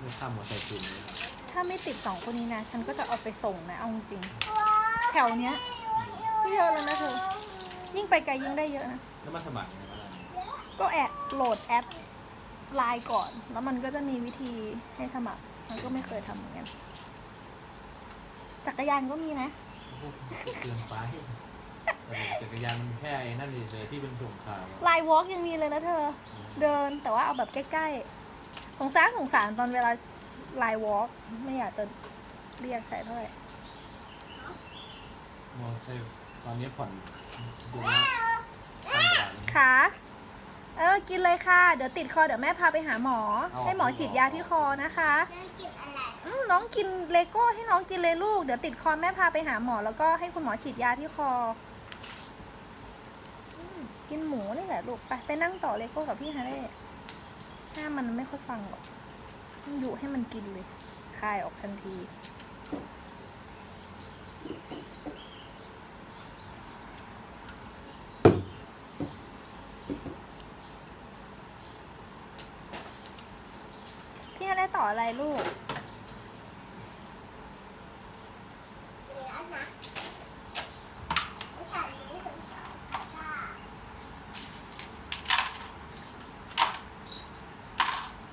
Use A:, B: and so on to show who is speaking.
A: ไม่ข้ามมอเตอร์ไซค์คืนเลยครับ
B: ถ้าไม่ติดสองคนนี้นะ ฉันก็จะเอาไปส่งนะ เอาจริงๆแถวเนี้ยไม่เยอะแล้วนะเธอ ยิ่งไปไกลยิ่งได้เยอะนะ
A: แล้วมาสมัครยังไงบ้าง
B: ก็แอบโหลดแอปไลน์ก่อน แล้วมันก็จะมีวิธีให้สมัคร มันก็ไม่เคยทำเหมือนกัน จักรยานก็มีนะ
A: โอ้โหเกินไปเออจักรยานมันแค่ไอ้นั่นเฉยๆที่เป็นส่งข่าว
B: ไลน์วอล์กยังมีเลยนะเธอ เดินแต่ว่าเอาแบบใกล้ๆ สงสารสงสารตอนเวลาไลน์วอล์กไม่อยากจะเรียกใครเท่าไหร่
A: มอเตอร์ไซค์ตอนนี้ผ่อนเดือนละพันกว่าบาท
B: ค่ะเออ กินเลยค่ะ เดี๋ยวติดคอเดี๋ยวแม่พาไปหาหมอ ให้หมอฉีดยาที่คอนะคะ
C: เรื่องกินอะไร
B: อืมน้องกินเลโก้ให้น้องกินเลยลูก เดี๋ยวติดคอแม่พาไปหาหมอ แล้วก็ให้คุณหมอฉีดยาที่คออืมกินหมูนี่แหละลูก ไปไปนั่งต่อเลโก้กับพี่ฮาเร่ห้า มันไม่ค่อยฟังหรอกต้องยุให้มันกินเลยคายออกทันที พี่ฮาได้ต่ออะไรลูก